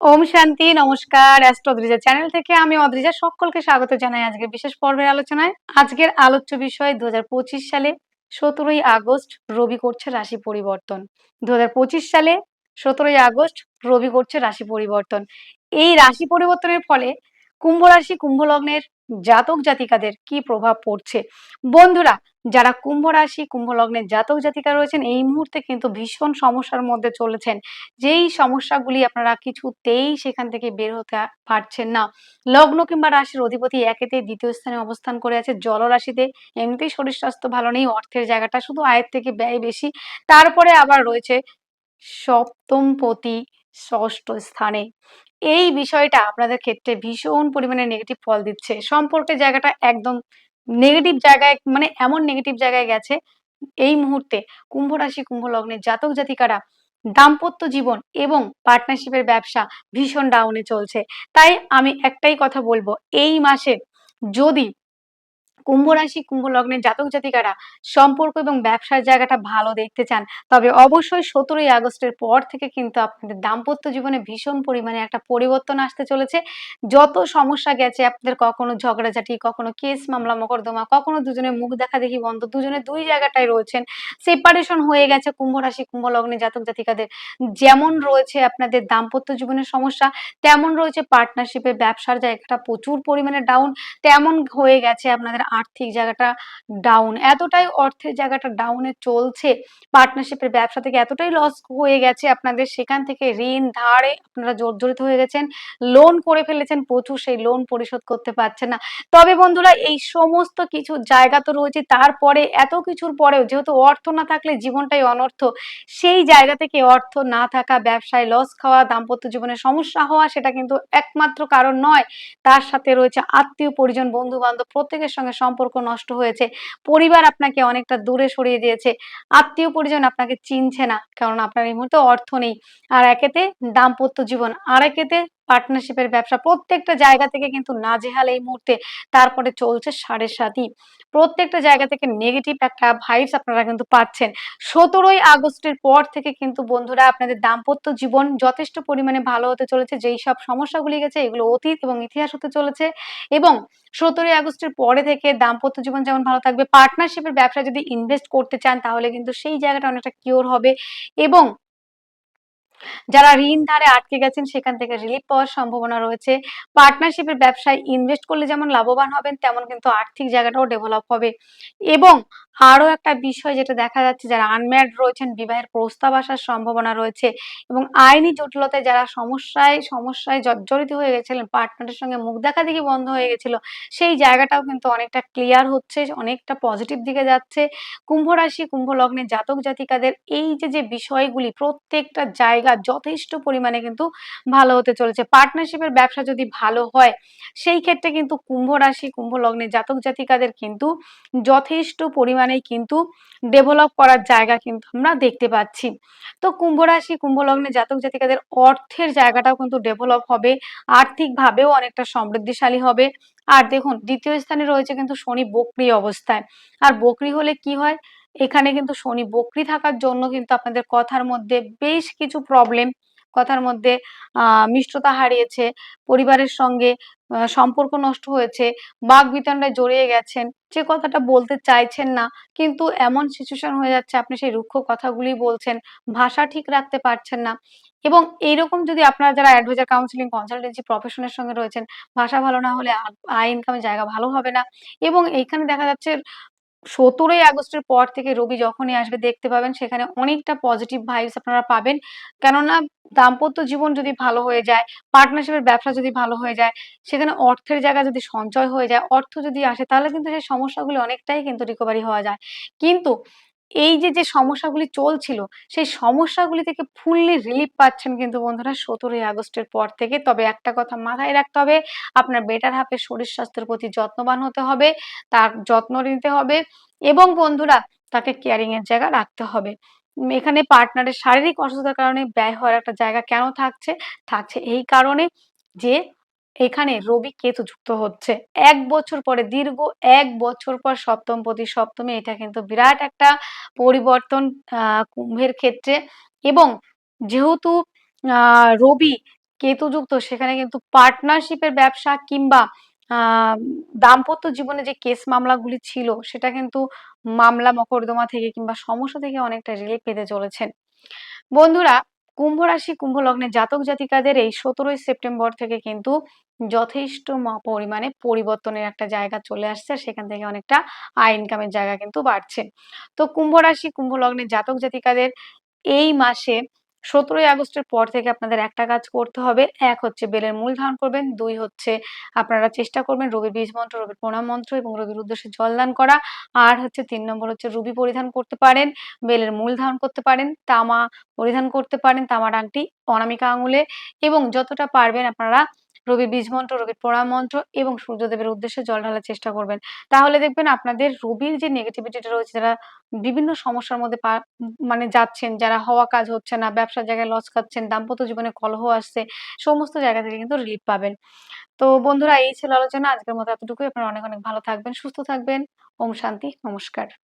ওম শান্তি, নমস্কার, astro Adrija channel থেকে আমি অদ্রিজা সকলকে স্বাগত জানাই আজকে বিশেষ পর্বের আলোচনায়। আজকের আলোচ্য বিষয় দু হাজার পঁচিশ সালে সতেরোই আগস্ট রবি করছে রাশি পরিবর্তন। দু হাজার পঁচিশ সালে সতেরোই আগস্ট রবি করছে রাশি পরিবর্তন। এই রাশি পরিবর্তনের ফলে কুম্ভ রাশি, কুম্ভ লগ্নের জাতক জাতিকাদের কি প্রভাব পড়ছে? বন্ধুরা, যারা কুম্ভ রাশি, কুম্ভ লগ্নের জাতক জাতিকা রয়েছেন, এই মুহূর্তে কিন্তু ভীষণ সমস্যার মধ্যে চলেছেন। যেই সমস্যাগুলি আপনারা কিছুতেই সেখান থেকে বের হতে পারছেন না। লগ্ন কিংবা রাশির অধিপতি একেতে দ্বিতীয় স্থানে অবস্থান করে আছে জলরাশিতে এমনিতেই শরীর স্বাস্থ্য ভালো নেই, অর্থের জায়গাটা শুধু আয়ের থেকে ব্যয় বেশি। তারপরে আবার রয়েছে সপ্তমপতি ষষ্ঠ স্থানে। এই বিষয়টা আপনাদের ক্ষেত্রে ভীষণ পরিমাণে নেগেটিভ ফল দিচ্ছে। সম্পর্কের জায়গাটা একদম নেগেটিভ জায়গায় মানে এমন নেগেটিভ জায়গায় গেছে, এই মুহূর্তে কুম্ভ রাশি, কুম্ভ লগ্নের জাতক জাতিকারা দাম্পত্য জীবন এবং পার্টনারশিপের ব্যবসা ভীষণ ডাউনে চলছে। তাই আমি একটাই কথা বলব, এই মাসে যদি কুম্ভ রাশি, কুম্ভ লগ্নের জাতক জাতিকারা সম্পর্ক এবং ব্যবসার জায়গাটা ভালো দেখতে চান। তবে অবশ্যই সতেরোই আগস্টের পর থেকে কিন্তু আপনাদের দাম্পত্য জীবনে ভীষণ পরিমাণে একটা পরিবর্তন আসতে চলেছে। যত সমস্যা গেছে, আপনাদের কখনো ঝগড়াঝাটি, কখনো কেস মামলা, মকদ্দমা, কখনো দুজনের মুখ দেখা দেখি বন্ধ দুজনে দুই জায়গাটায় রয়েছেন। সেপারেশন হয়ে গেছে কুম্ভ রাশি, কুম্ভ লগ্নের জাতক জাতিকাদের। যেমন রয়েছে আপনাদের দাম্পত্য জীবনের সমস্যা, তেমন রয়েছে পার্টনারশিপের ব্যবসার জায়গাটা প্রচুর পরিমাণে ডাউন তেমন হয়ে গেছে আপনাদের আর্থিক জায়গাটা ডাউন এতটাই অর্থের জায়গাটা ডাউনে চলছে পার্টনারশিপের ব্যবসা থেকে এতটাই লস হয়ে গেছে, আপনাদের সেখান থেকে ঋণ ধারে আপনারা জর্জরিত হয়ে গেছেন লোন করে ফেলেছেন প্রচুর, সেই লোন পরিশোধ করতে পারছেন না। তবে বন্ধুরা, এই সমস্ত কিছু জায়গা তো রয়েছে, তারপরে এত কিছুর পরেও যেহেতু অর্থ না থাকলে জীবনটাই অনর্থ, সেই জায়গা থেকে অর্থ না থাকা, ব্যবসায় লস খাওয়া, দাম্পত্য জীবনে সমস্যা হওয়া, সেটা কিন্তু একমাত্র কারণ নয়। তার সাথে রয়েছে আত্মীয় পরিজন বন্ধু বান্ধব প্রত্যেকের সঙ্গে সম্পর্ক নষ্ট হয়েছে, পরিবার আপনাকে অনেকটা দূরে সরিয়ে দিয়েছে, আত্মীয় পরিজন আপনাকে চিনছে না কারণ আপনার এই মুহূর্তে অর্থ নেই। আর একেতে দাম্পত্য জীবন, আর একেতে পার্টনারশিপের ব্যবসা প্রত্যেকটা জায়গা থেকে কিন্তু নাজেহাল এই মুহূর্তে তারপরে চলছে সাড়ে সাতই। প্রত্যেকটা জায়গা থেকে নেগেটিভ একটা ভাইবস আপনারা কিন্তু পাচ্ছেন। সতেরোই আগস্টের পর থেকে কিন্তু বন্ধুরা আপনাদের দাম্পত্য জীবন যথেষ্ট পরিমাণে ভালো হতে চলেছে। যেই সব সমস্যাগুলি গেছে এগুলো অতীত এবং ইতিহাস হতে চলেছে এবং সতেরোই আগস্টের পরে থেকে দাম্পত্য জীবন যেমন ভালো থাকবে পার্টনারশিপের ব্যবসা যদি ইনভেস্ট করতে চান তাহলে কিন্তু সেই জায়গাটা অনেকটা কিওর হবে এবং যারা ঋণ ধারে আটকে গেছেন, সেখান থেকে রিলিফ পাওয়ার সম্ভাবনা রয়েছে। পার্টনারশিপের ব্যবসায় ইনভেস্ট করলে যেমন লাভবান হবেন, তেমন কিন্তু আর্থিক জায়গাটাও ডেভেলপ হবে। এবং আরও একটা বিষয় যেটা দেখা যাচ্ছে, যারা আনম্যাড রয়েছেন, বিবাহের প্রস্তাব আসার সম্ভাবনা রয়েছে এবং আইনি জটিলতায় যারা সমস্যায় সমস্যায় জর্জরিত হয়ে গেছিলেন পার্টনারের সঙ্গে মুখ দেখা দেখি বন্ধ হয়ে গেছিল, সেই জায়গাটাও কিন্তু অনেকটা ক্লিয়ার হচ্ছে, অনেকটা পজিটিভ দিকে যাচ্ছে। কুম্ভ রাশি, কুম্ভ লগ্নে জাতক জাতিকাদের এই যে যে বিষয়গুলি, প্রত্যেকটা জায়গা যথেষ্ট পরিমাণে কিন্তু ভালো হতে চলেছে। পার্টনারশিপের ব্যবসা যদি ভালো হয়, সেই ক্ষেত্রে কিন্তু কুম্ভ রাশি, কুম্ভ লগ্নের জাতক জাতিকাদের কিন্তু যথেষ্ট পরিমাণে কিন্তু ডেভেলপ করার জায়গা কিন্তু আমরা দেখতে পাচ্ছি। তো কুম্ভ রাশি, কুম্ভ লগ্নের জাতক জাতিকাদের অর্থের জায়গাটাও কিন্তু ডেভেলপ হবে, আর্থিকভাবেও অনেকটা সমৃদ্ধিশালী হবে। আর দেখুন, দ্বিতীয় স্থানে রয়েছে কিন্তু শনি বকরি অবস্থায়। আর বকরি হলে কি হয়? এখানে কিন্তু শনি বকরি থাকার জন্য কিন্তু আপনাদের কথার মধ্যে বেশ কিছু প্রবলেম কথার মধ্যে আহ মিষ্টতা হারিয়েছে, পরিবারের সঙ্গে সম্পর্ক নষ্ট হয়েছে, বাঘ বিতণ্ডায় জড়িয়ে গেছেন, যে কথাটা বলতে চাইছেন না, কিন্তু এমন সিচুয়েশন হয়ে যাচ্ছে, আপনি সেই রুক্ষ কথাগুলি বলছেন, ভাষা ঠিক রাখতে পারছেন না এবং এইরকম যদি আপনারা যারা অ্যাডভাইজার কাউন্সিলিং কনসালটেন্সি প্রফেশনের সঙ্গে রয়েছেন, ভাষা ভালো না হলে আয় ইনকামের জায়গা ভালো হবে না এবং এইখানে দেখা যাচ্ছে সতেরোই আগস্টের পর থেকে রবি যখনই আসবে, দেখতে পাবেন সেখানে অনেকটা পজিটিভ ভাইবস আপনারা পাবেন। কেননা দাম্পত্য জীবন যদি ভালো হয়ে যায় পার্টনারশিপের ব্যবসা যদি ভালো হয়ে যায়, সেখানে অর্থের জায়গা যদি সঞ্চয় হয়ে যায়, অর্থ যদি আসে, তাহলে কিন্তু সেই সমস্যাগুলি অনেকটাই কিন্তু রিকভারি হওয়া যায়। কিন্তু এই যে যে সমস্যাগুলি চলছিল, সেই সমস্যাগুলি থেকে ফুললি রিলিফ পাচ্ছেন কিন্তু বন্ধুরা সতেরোই আগস্টের পর থেকে। তবে একটা কথা মাথায় রাখতে হবে, আপনার বেটার হাফে শরীর স্বাস্থ্যের প্রতি যত্নবান হতে হবে, তার যত্ন নিতে হবে এবং বন্ধুরা তাকে কেয়ারিং এর জায়গা রাখতে হবে। এখানে পার্টনারের শারীরিক অসুস্থতার কারণে ব্যয় হওয়ার একটা জায়গা কেন থাকছে? থাকছে এই কারণে যে এখানে রবি কেতু যুক্ত হচ্ছে। এক বছর পরে, দীর্ঘ এক বছর পর সপ্তম প্রতি সপ্তমে, এটা কিন্তু বিরাট একটা পরিবর্তন কুম্ভের ক্ষেত্রে। এবং যেহেতু রবি কেতুযুক্ত সেখানে কিন্তু পার্টনারশিপের ব্যবসা কিংবা দাম্পত্য জীবনে যে কেস মামলাগুলি ছিল, সেটা কিন্তু মামলা, মকদ্দমা থেকে কিংবা সমস্যা থেকে অনেকটা রিলিফ পেতে চলেছেন। বন্ধুরা কুম্ভ রাশি, কুম্ভ লগ্নের জাতক জাতিকাদের এই সতেরোই সেপ্টেম্বর থেকে কিন্তু যথেষ্ট পরিমাণে পরিবর্তনের একটা জায়গা চলে আসছে সেখান থেকে অনেকটা আয় ইনকামের জায়গা কিন্তু বাড়ছে। তো কুম্ভ রাশি, কুম্ভ লগ্নের জাতক জাতিকাদের এই মাসে সতেরোই আগস্টের পর থেকে আপনাদের একটা কাজ করতে হবে। এক হচ্ছে বেলের মূল ধারণ করবেন, দুই হচ্ছে আপনারা চেষ্টা করবেন রবি বীজ মন্ত্র, রবির প্রণাম মন্ত্র এবং রবির উদ্দেশ্যে জলদান করা। আর হচ্ছে তিন নম্বর হচ্ছে রুবি পরিধান করতে পারেন, বেলের মূল ধারণ করতে পারেন, তামা পরিধান করতে পারেন, তামার আংটি অনামিকা আঙুলে এবং যতটা পারবেন আপনারা রবির বীজ মন্ত্র রবির প্রণাম মন্ত্র এবং সূর্যদেবের উদ্দেশ্যে জল ঢালার চেষ্টা করবেন। তাহলে দেখবেন আপনাদের রবির যে নেগেটিভিটিটা রয়েছে, যারা বিভিন্ন সমস্যার মধ্যে মানে যাচ্ছেন, যারা হওয়া কাজ হচ্ছে না, ব্যবসার জায়গায় লস খাচ্ছেন, দাম্পত্য জীবনে কলহ আসছে, সমস্ত জায়গা থেকে কিন্তু রিলিফ পাবেন। তো বন্ধুরা, এই ছিল আলোচনা। আজকের মতো এতটুকুই। আপনারা অনেক অনেক ভালো থাকবেন, সুস্থ থাকবেন। ওম শান্তি, নমস্কার।